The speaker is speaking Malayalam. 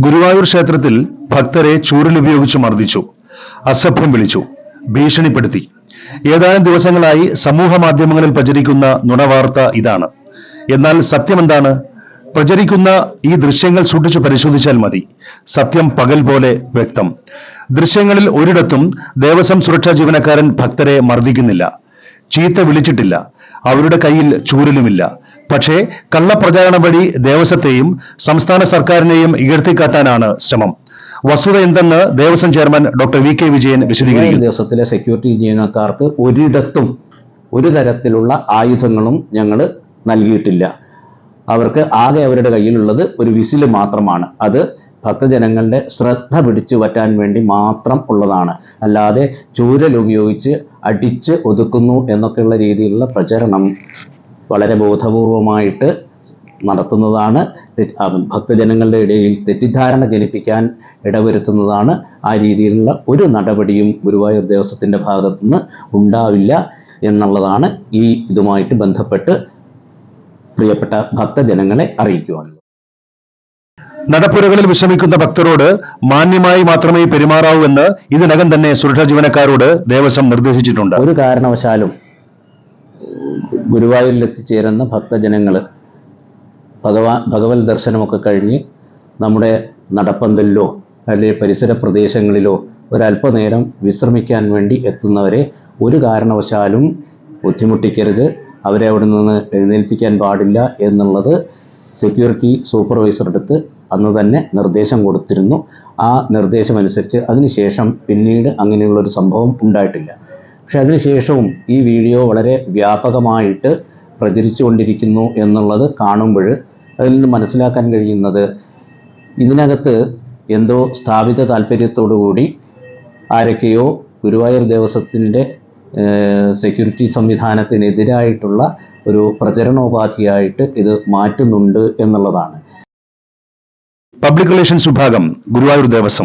ഗുരുവായൂർ ക്ഷേത്രത്തിൽ ഭക്തരെ ചൂരലുപയോഗിച്ച് മർദ്ദിച്ചു അസഭ്യം വിളിച്ചു ഭീഷണിപ്പെടുത്തി. ഏതാനും ദിവസങ്ങളായി സമൂഹ മാധ്യമങ്ങളിൽ പ്രചരിക്കുന്ന നുണവാർത്ത ഇതാണ്. എന്നാൽ സത്യമെന്താണ്? പ്രചരിക്കുന്ന ഈ ദൃശ്യങ്ങൾ സൂക്ഷിച്ചു പരിശോധിച്ചാൽ മതി. സത്യം പകൽ പോലെ വ്യക്തം. ദൃശ്യങ്ങളിൽ ഒരിടത്തും ദേവസ്വം സുരക്ഷാ ജീവനക്കാരൻ ഭക്തരെ മർദ്ദിക്കുന്നില്ല. ചീത്ത വിളിച്ചിട്ടില്ല. അവരുടെ കയ്യിൽ ചൂരലുമില്ല. പക്ഷേ കള്ളപ്രചാരണം വഴി ദേവസ്വത്തെയും സംസ്ഥാന സർക്കാരിനെയും ഉയർത്തിക്കാട്ടാനാണ് ശ്രമം. വസ്തുത എന്തെന്ന് Devaswom chairman doctor V K Vijayan വിശദീകരിക്കും ദേവസ്വത്തിലെ സെക്യൂരിറ്റി ജീവനക്കാർക്ക് ഒരിടത്തും ഒരു തരത്തിലുള്ള ആയുധങ്ങളും ഞങ്ങൾ നൽകിയിട്ടില്ല. അവർക്ക് ആകെ അവരുടെ കയ്യിലുള്ളത് ഒരു വിസിൽ മാത്രമാണ്. അത് ഭക്തജനങ്ങളുടെ ശ്രദ്ധ പിടിച്ചു പറ്റാൻ വേണ്ടി മാത്രം ഉള്ളതാണ്. അല്ലാതെ ചൂരൽ ഉപയോഗിച്ച് അടിച്ച് ഒതുക്കുന്നു എന്നൊക്കെയുള്ള രീതിയിലുള്ള പ്രചരണം വളരെ ബോധപൂർവമായിട്ട് നടത്തുന്നതാണ്. ഭക്തജനങ്ങളുടെ ഇടയിൽ തെറ്റിദ്ധാരണ ജനിപ്പിക്കാൻ ഇടവരുത്തുന്നതാണ്. ആ രീതിയിലുള്ള ഒരു നടപടിയും ഗുരുവായൂർ ദേവസ്വത്തിന്റെ ഭാഗത്തുനിന്ന് ഉണ്ടാവില്ല എന്നുള്ളതാണ് ഈ ഇതുമായിട്ട് ബന്ധപ്പെട്ട് പ്രിയപ്പെട്ട ഭക്തജനങ്ങളെ അറിയിക്കുവാനുള്ളത് നടപ്പുരകളിൽ വിശ്രമിക്കുന്ന ഭക്തരോട് മാന്യമായി മാത്രമേ പെരുമാറാവൂ എന്ന് ഇതിനകം തന്നെ സുരക്ഷാ ജീവനക്കാരോട് ദേവസ്വം നിർദ്ദേശിച്ചിട്ടുണ്ട്. ഒരു കാരണവശാലും ഗുരുവായൂരിൽ എത്തിച്ചേരുന്ന ഭക്തജനങ്ങൾ ഭഗവാൻ ഭഗവത് ദർശനമൊക്കെ കഴിഞ്ഞ് നമ്മുടെ നടപ്പന്തലിലോ അല്ലെങ്കിൽ പരിസര പ്രദേശങ്ങളിലോ ഒരല്പനേരം വിശ്രമിക്കാൻ വേണ്ടി എത്തുന്നവരെ ഒരു കാരണവശാലും ബുദ്ധിമുട്ടിക്കരുത്. അവരെ അവിടെ നിന്ന് എഴുന്നേൽപ്പിക്കാൻ പാടില്ല എന്നുള്ളത് സെക്യൂരിറ്റി സൂപ്പർവൈസർ അടുത്ത് അന്ന് തന്നെ നിർദ്ദേശം കൊടുത്തിരുന്നു. ആ നിർദ്ദേശം അനുസരിച്ച് അതിനുശേഷം പിന്നീട് അങ്ങനെയുള്ളൊരു സംഭവം ഉണ്ടായിട്ടില്ല. പക്ഷെ അതിനുശേഷവും ഈ വീഡിയോ വളരെ വ്യാപകമായിട്ട് പ്രചരിച്ചുകൊണ്ടിരിക്കുന്നു എന്നുള്ളത് കാണുമ്പോൾ അതിൽ നിന്ന് മനസ്സിലാക്കാൻ കഴിയുന്നത് ഇതിനകത്ത് എന്തോ സ്ഥാപിത താല്പര്യത്തോടു കൂടി ആരൊക്കെയോ ഗുരുവായൂർ ദേവസ്വത്തിന്റെ സെക്യൂരിറ്റി സംവിധാനത്തിനെതിരായിട്ടുള്ള ഒരു പ്രചരണോപാധിയായിട്ട് ഇത് മാറ്റുന്നുണ്ട് എന്നുള്ളതാണ്. പബ്ലിക് റിലേഷൻസ് വിഭാഗം ഗുരുവായൂർ ദേവസ്വം.